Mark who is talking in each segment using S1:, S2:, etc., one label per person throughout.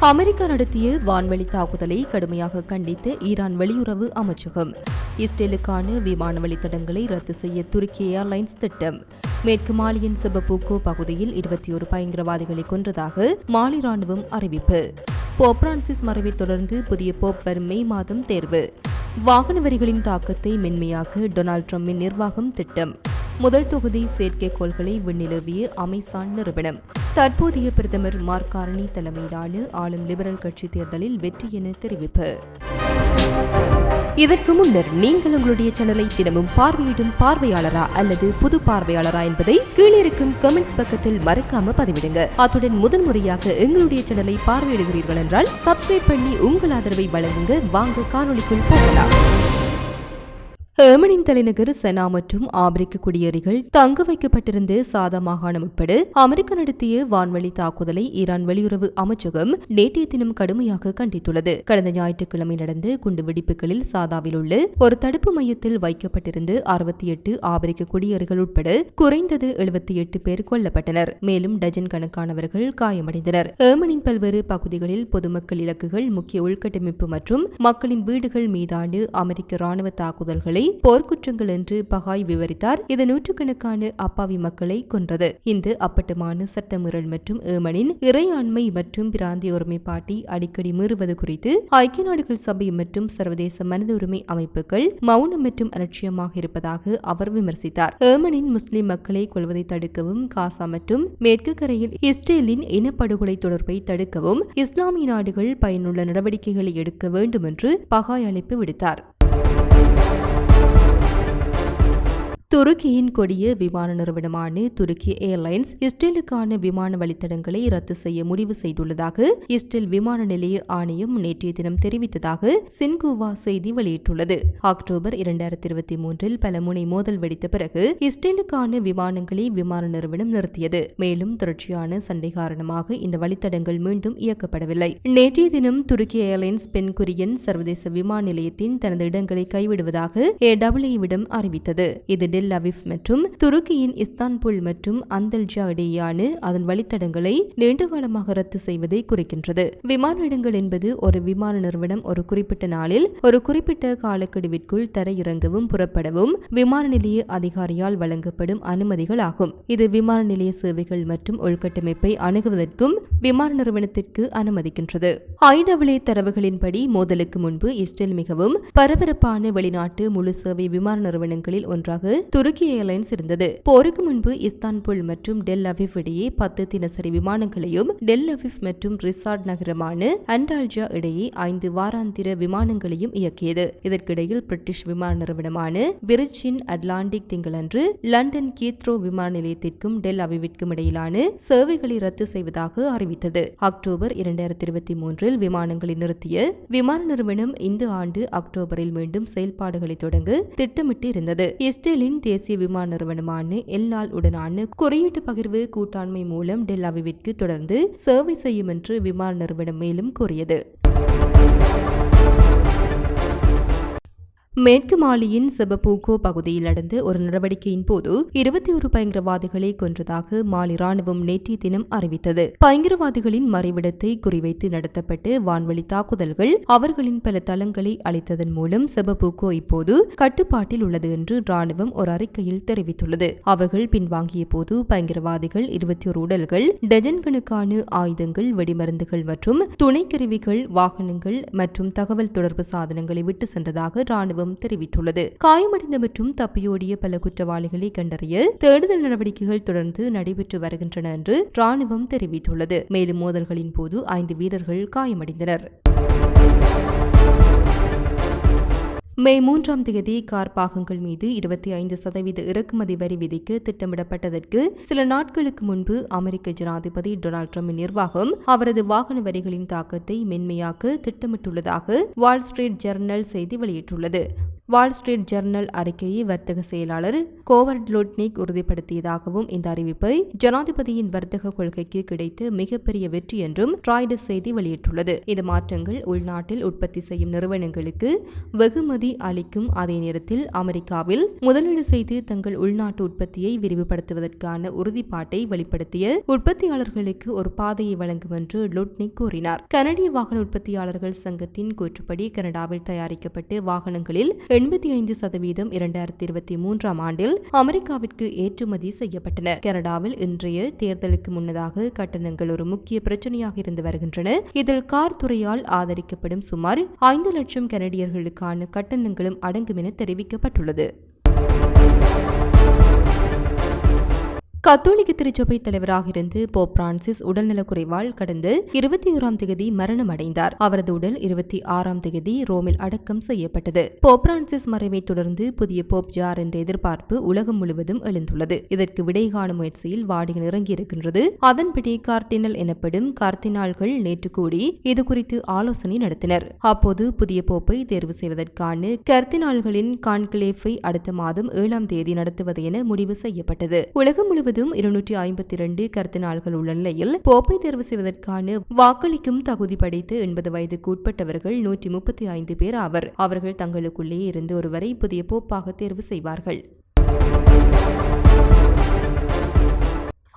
S1: America நடத்திய வான்வெளி தாக்குதலை கடுமையாக கண்டித்து ஈரான் வெளியுறவு அமைச்சகம். இஸ்ரேலுக்கான விமான வழித்தடங்களை ரத்து செய்ய துருக்கி ஏர்லைன்ஸ் திட்டம். மேற்கு மாலியின் சிபபூக்கோ பகுதியில் இருபத்தி ஒரு பயங்கரவாதிகளை கொன்றதாக மாலி ராணுவம் அறிவிப்பு. போப் பிரான்சிஸ் மறைவை தொடர்ந்து புதிய போப் வரும் மே மாதம் தேர்வு. வாகன வரிகளின் தாக்கத்தை மென்மையாக்க டொனால்ட் ட்ரம்பின் நிர்வாகம் திட்டம். முதல் தொகுதி செயற்கைக்கோள்களை விண்ணிலவிய அமேசான் நிறுவனம். தற்போதைய பிரதமர் மார்க் தலைமையிலான ஆளும் லிபரல் கட்சி தேர்தலில் வெற்றி என தெரிவிப்பு. இதற்கு முன்னர் நீங்கள் உங்களுடைய சேனலை தினமும் பார்வையிடும் பார்வையாளரா அல்லது புது பார்வையாளரா என்பதை கீழே இருக்கும் கமெண்ட்ஸ் பக்கத்தில் மறக்காம பதிவிடுங்க. அத்துடன் முதன் முறையாக எங்களுடைய சேனலை பார்வையிடுகிறீர்கள் என்றால் சப்ஸ்கிரைப் பண்ணி உங்கள் ஆதரவை வழங்குங்க. வாங்க காணொலிக்குள் போகலாம். ஏமனின் தலைநகர் செனா மற்றும் ஆப்பிரிக்க குடியேறிகள் தங்க வைக்கப்பட்டிருந்த சாதா மாகாணம் உட்பட அமெரிக்கா நடத்திய வான்வழி தாக்குதலை ஈரான் வெளியுறவு அமைச்சகம் நேற்றைய தினம் கடுமையாக கண்டித்துள்ளது. கடந்த ஞாயிற்றுக்கிழமை நடந்த குண்டு வெடிப்புகளில் சாதாவில் உள்ள ஒரு தடுப்பு மையத்தில் வைக்கப்பட்டிருந்த அறுபத்தி எட்டு ஆப்பிரிக்க குடியேறிகள் உட்பட குறைந்தது எழுபத்தி எட்டு பேர் கொல்லப்பட்டனர். மேலும் டஜன் கணக்கானவர்கள் காயமடைந்தனர். ஏமனின் பல்வேறு பகுதிகளில் பொதுமக்கள் இலக்குகள் முக்கிய உள்கட்டமைப்பு மற்றும் மக்களின் வீடுகள் மீதான அமெரிக்க ராணுவ தாக்குதல்களை போர்க்குற்றங்கள் என்று பகாய் விவரித்தார். இது நூற்றுக்கணக்கான அப்பாவி மக்களை கொன்றது. இந்த அப்பட்டமான சட்டமீறல் மற்றும் ஏமனின் இறையாண்மை மற்றும் பிராந்திய ஒருமைப்பாட்டை அடிக்கடி மீறுவது குறித்து ஐக்கிய நாடுகள் சபை மற்றும் சர்வதேச மனித உரிமை அமைப்புகள் மௌனம் மற்றும் அலட்சியமாக இருப்பதாக அவர் விமர்சித்தார். ஏமனின் முஸ்லிம் மக்களை கொள்வதை தடுக்கவும் காசா மற்றும் மேற்கு கரையில் இஸ்ரேலின் இனப்படுகொலை தொடர்பை தடுக்கவும் இஸ்லாமிய நாடுகள் பயனுள்ள நடவடிக்கைகளை எடுக்க வேண்டும் என்று பகாய் அழைப்பு விடுத்தார். துருக்கியின் கொடிய விமான நிறுவனமான துருக்கி ஏர்லைன்ஸ் இஸ்ரேலுக்கான விமான வழித்தடங்களை ரத்து செய்ய முடிவு செய்துள்ளதாக இஸ்ரேல் விமான நிலைய ஆணையம் நேற்றைய தினம் தெரிவித்ததாக சின்கூவா செய்தி வெளியிட்டுள்ளது. அக்டோபர் இரண்டாயிரத்தி இருபத்தி மூன்றில் பல முனை மோதல் வெடித்த பிறகு இஸ்ரேலுக்கான விமானங்களை விமான நிறுவனம் நிறுத்தியது. மேலும் தொடர்ச்சியான சண்டை காரணமாக இந்த வழித்தடங்கள் மீண்டும் இயக்கப்படவில்லை. நேற்றைய தினம் துருக்கி ஏர்லைன்ஸ் பென் குரியன் சர்வதேச விமான நிலையத்தின் தனது இடங்களை கைவிடுவதாக ஏடபிள்யூவிடம் அறிவித்தது. இது டெல் அவிஃப் மற்றும் துருக்கியின் இஸ்தான்புல் மற்றும் அந்தல்ஜா இடையேயான அதன் வழித்தடங்களை நீண்டகாலமாக ரத்து செய்வதை குறிக்கின்றது. விமான இடங்கள் என்பது ஒரு விமான நிறுவனம் ஒரு குறிப்பிட்ட நாளில் ஒரு குறிப்பிட்ட காலக்கெடுவிற்குள் தரையிறங்கவும் புறப்படவும் விமான நிலைய அதிகாரியால் வழங்கப்படும் அனுமதிகள் ஆகும் இது விமான நிலைய சேவைகள் மற்றும் உள்கட்டமைப்பை அணுகுவதற்கும் விமான நிறுவனத்திற்கு அனுமதிக்கின்றது. ஐடபிள்யூ தரவுகளின்படி மோதலுக்கு முன்பு இஸ்ரேல் மிகவும் பரபரப்பான வெளிநாட்டு முழு சேவை விமான நிறுவனங்களில் ஒன்றாக துருக்கி ஏர்லைன்ஸ் இருந்தது. போருக்கு முன்பு இஸ்தான்புல் மற்றும் டெல் அவிவ் இடையே பத்து தினசரி விமானங்களையும் டெல் அவிவ் மற்றும் ரிசார்ட் நகரமான அண்டால்ஜா இடையே ஐந்து வாராந்திர விமானங்களையும் இயக்கியது. இதற்கிடையில் பிரிட்டிஷ் விமான நிறுவனமான விருச்சின் அட்லாண்டிக் திங்களன்று லண்டன் கீத்ரோ விமான நிலையத்திற்கும் டெல் அவிவிற்கும் இடையிலான சேவைகளை ரத்து செய்வதாக அறிவித்தது. அக்டோபர் இரண்டாயிரத்தி இருபத்தி மூன்றில் விமானங்களை நிறுத்திய விமான நிறுவனம் இந்த ஆண்டு அக்டோபரில் மீண்டும் செயல்பாடுகளை தொடங்க திட்டமிட்டு இருந்தது இஸ்ரேலின் தேசிய விமான நிறுவனமான எல்லால் உடனான குறியீட்டு பகிர்வு கூட்டாண்மை மூலம் டெல் அவிவிற்கு தொடர்ந்து சேவை செய்யும் என்று விமான நிறுவனம் மேலும் கூறியது. மேற்கு மாலியின் செபபூகோ பகுதியில் நடந்த ஒரு நடவடிக்கையின் போது இருபத்தி ஒரு பயங்கரவாதிகளை கொன்றதாக மாலி ராணுவம் நேற்றைய தினம் அறிவித்தது. பயங்கரவாதிகளின் மறைவிடத்தை குறிவைத்து நடத்தப்பட்டு வான்வழி தாக்குதல்கள் அவர்களின் பல தளங்களை அளித்ததன் மூலம் செபபூகோ இப்போது கட்டுப்பாட்டில் உள்ளது என்று ராணுவம் ஒரு அறிக்கையில் தெரிவித்துள்ளது. அவர்கள் பின்வாங்கிய போது பயங்கரவாதிகள் இருபத்தி ஒரு உடல்கள் டஜன் கணக்கான ஆயுதங்கள் வெடிமருந்துகள் மற்றும் துணைக்கருவிகள் வாகனங்கள் மற்றும் தகவல் தொடர்பு சாதனங்களை விட்டு சென்றதாக ராணுவம் ராணுவம் தெரிவித்துள்ளது. காயமடைந்த மற்றும் தப்பியோடிய பல குற்றவாளிகளை கண்டறிய தேடுதல் நடவடிக்கைகள் தொடர்ந்து நடைபெற்று வருகின்றன என்று ராணுவம் தெரிவித்துள்ளது. மேலும் மோதல்களின் போது ஐந்து வீரர்கள் காயமடைந்தனர். மே மூன்றாம் தேதி கார் பாகங்கள் மீது இருபத்தி ஐந்து சதவீத இறக்குமதி வரி விதிக்க திட்டமிடப்பட்டதற்கு சில நாட்களுக்கு முன்பு அமெரிக்க ஜனாதிபதி டொனால்ட் டிரம்பின் நிர்வாகம் அவரது வாகன வரிகளின் தாக்கத்தை மென்மையாக்க திட்டமிட்டுள்ளதாக வால் ஸ்ட்ரீட் ஜெர்னல் செய்தி வெளியிட்டுள்ளது. வால் ஸ்ட்ரீட் ஜெர்னல் அறிக்கையை வர்த்தக செயலாளர் கோவர்ட் லோட்னிக் உறுதிப்படுத்தியதாகவும் இந்த அறிவிப்பை ஜனாதிபதியின் வர்த்தக கொள்கைக்கு கிடைத்த மிகப்பெரிய வெற்றி என்றும் ட்ராய்டு செய்தி வெளியிட்டுள்ளது. இந்த மாற்றங்கள் உள்நாட்டில் உற்பத்தி செய்யும் நிறுவனங்களுக்கு வெகுமதி அளிக்கும் அதே நேரத்தில் அமெரிக்காவில் முதலீடு செய்து தங்கள் உள்நாட்டு உற்பத்தியை விரிவுபடுத்துவதற்கான உறுதிப்பாட்டை வெளிப்படுத்திய உற்பத்தியாளர்களுக்கு ஒரு பாதையை வழங்கும் என்று லுட்னிக் கூறினார். கனடிய வாகன உற்பத்தியாளர்கள் சங்கத்தின் கூற்றுப்படி கனடாவில் தயாரிக்கப்பட்டு வாகனங்களில் எண்பத்தி ஐந்து சதவீதம் இரண்டாயிரத்தி இருபத்தி மூன்றாம் ஆண்டில் அமெரிக்காவிற்கு ஏற்றுமதி செய்யப்பட்டன. கனடாவில் இன்றைய தேர்தலுக்கு முன்னதாக கட்டணங்கள் ஒரு முக்கிய பிரச்சனையாக இருந்து வருகின்றன. இதில் கார் துறையால் ஆதரிக்கப்படும் சுமார் ஐந்து லட்சம் கனடியர்களுக்கான கட்டணங்களும் அடங்கும் என தெரிவிக்கப்பட்டுள்ளது. கத்தோலிக்க திருச்சபை தலைவராக இருந்து போப் பிரான்சிஸ் உடல்நலக்குறைவால் கடந்த இருபத்தி ஓராம் தேதி மரணம் அடைந்தார் அவரது உடல் இருபத்தி ஆறாம் தேதி ரோமில் அடக்கம் செய்யப்பட்டது. போப் பிரான்சிஸ் மறைவை தொடர்ந்து புதிய போப் ஜார் என்ற எதிர்பார்ப்பு உலகம் முழுவதும் எழுந்துள்ளது. இதற்கு விடை காணும் முயற்சியில் வாடிகள் இறங்கியிருக்கின்றது. அதன்படி கார்டினல் எனப்படும் கார்த்தினால்கள் நேற்று கூடி இது குறித்து ஆலோசனை நடத்தினர். அப்போது புதிய போப்பை தேர்வு செய்வதற்கான கர்த்தினால்களின் கான்கிளேஃபை அடுத்த மாதம் ஏழாம் தேதி நடத்துவது என முடிவு செய்யப்பட்டது. உலகம் முழுவதும் முழுவதும் இருநூற்றி ஐம்பத்தி இரண்டு கருத்து உள்ள நிலையில் போப்பை தேர்வு செய்வதற்கான வாக்களிக்கும் தகுதி படைத்து எண்பது வயதுக்கு உட்பட்டவர்கள் நூற்றி முப்பத்தி ஐந்து பேர் ஆவர். அவர்கள் தங்களுக்குள்ளே இருந்து ஒருவரை புதிய போப்பாக தேர்வு செய்வார்கள்.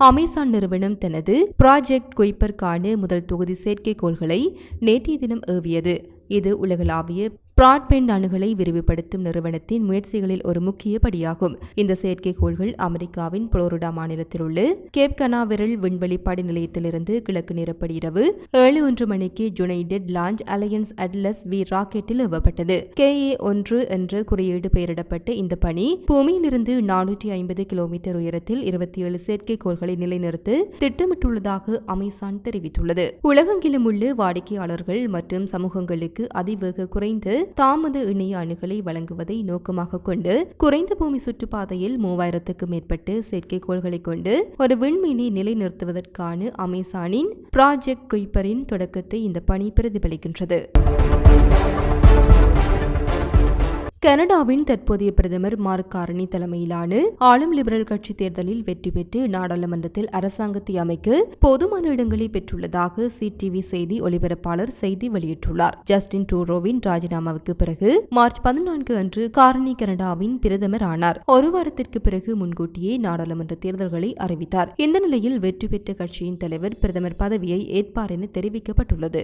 S1: அமேசான் நிறுவனம் தனது ப்ராஜெக்ட் குய்பர்கான முதல் தொகுதி செயற்கைக்கோள்களை நேற்றைய தினம் ஏவியது. இது உலகளாவிய பிராட்பேண்ட் அணுகலை விரிவுபடுத்தும் நிறுவனத்தின் முயற்சிகளில் ஒரு முக்கிய படியாகும். இந்த செயற்கைக்கோள்கள் அமெரிக்காவின் புளோரிடா மாநிலத்தில் உள்ள கேப் கனாவெரல் விண்வெளி நிலையத்திலிருந்து கிழக்கு நிறப்படி இரவு ஏழு ஒன்று மணிக்கு United Launch Alliance Atlas V ராக்கெட்டில் ஏவப்பட்டது கே ஏ ஒன்று என்ற குறியீடு பெயரிடப்பட்ட இந்த பணி பூமியிலிருந்து நானூற்றி ஐம்பது கிலோமீட்டர் உயரத்தில் இருபத்தி ஏழு செயற்கைக்கோள்களை நிலைநிறுத்த திட்டமிட்டுள்ளதாக அமேசான் தெரிவித்துள்ளது. உலகெங்கிலும் உள்ள வாடிக்கையாளர்கள் மற்றும் சமூகங்களுக்கு அதிவேக குறைந்து தாமத இணைய அணுகலை வழங்குவதை நோக்கமாக கொண்டு குறைந்த பூமி சுற்றுப்பாதையில் மூவாயிரத்துக்கும் மேற்பட்டு செயற்கைக்கோள்களை கொண்டு ஒரு விண்மீனை நிலைநிறுத்துவதற்கான அமேசானின் ப்ராஜெக்ட் குய்பரின் தொடக்கத்தை இந்த பணி பிரதிபலிக்கின்றது. கனடாவின் தற்போதைய பிரதமர் மார்க் காரணி தலைமையிலான ஆளும் லிபரல் கட்சி தேர்தலில் வெற்றி பெற்று நாடாளுமன்றத்தில் அரசாங்கத்தை அமைக்க போதுமான இடங்களை பெற்றுள்ளதாக சிடிவி செய்தி ஒலிபரப்பாளர் செய்தி வெளியிட்டுள்ளார். ஜஸ்டின் டூரோவின் ராஜினாமாவுக்கு பிறகு மார்ச் பதினான்கு அன்று காரணி கனடாவின் பிரதமர் ஆனார். ஒரு வாரத்திற்கு பிறகு முன்கூட்டியே நாடாளுமன்ற தேர்தல்களை அறிவித்தார். இந்த நிலையில் வெற்றி பெற்ற கட்சியின் தலைவர் பிரதமர் பதவியை ஏற்பார் என தெரிவிக்கப்பட்டுள்ளது.